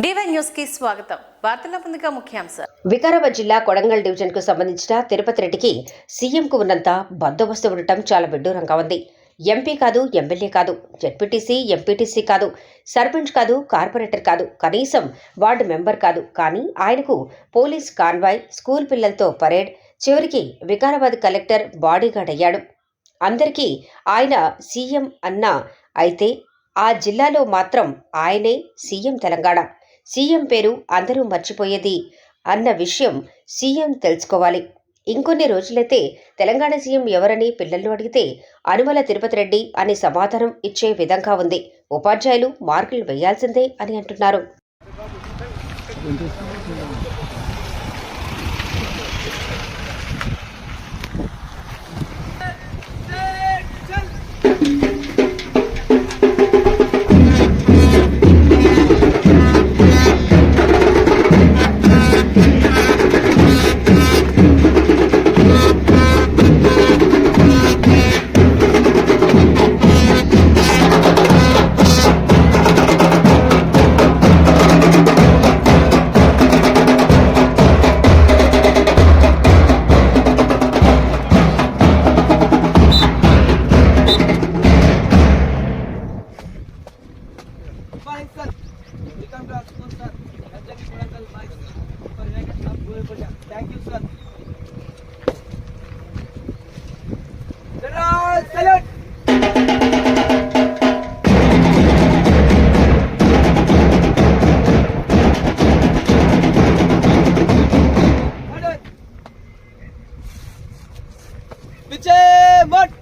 DY స్వాగతం. వార్తల ముందుగా ముఖ్యాంశాలు. వికారాబాద్ జిల్లా కొడంగల్ డివిజన్కు సంబంధించిన తిరుపతి రెడ్డికి సీఎంకు ఉన్నంత బందోబస్తు ఉండటం చాలా విడ్డూరంగా ఉంది. ఎంపీ కాదు ఎమ్మెల్యే కాదు జెడ్పీటీసీ ఎంపీటీసీ కాదు సర్పంచ్ కాదు కార్పొరేటర్ కాదు కనీసం వార్డు మెంబర్ కాదు. కానీ ఆయనకు పోలీస్ కాన్వాయ్ స్కూల్ పిల్లలతో పరేడ్ చివరికి వికారాబాద్ కలెక్టర్ బాడీగార్డ్ అయ్యాడు. అందరికీ ఆయన సీఎం అన్నా అయితే ఆ జిల్లాలో మాత్రం ఆయనే సీఎం తెలంగాణ. సీఎం పేరు అందరూ మర్చిపోయేది అన్న విషయం సీఎం తెలుసుకోవాలి. ఇంకొన్ని రోజులైతే తెలంగాణ సీఎం ఎవరని పిల్లలు అడిగితే అనుమల తిరుపతి రెడ్డి అని సమాధానం ఇచ్చే విధంగా ఉంది. ఉపాధ్యాయులు మార్కులు వేయాల్సిందే అని అంటున్నారు. Thank you, sir. Salute! Vijay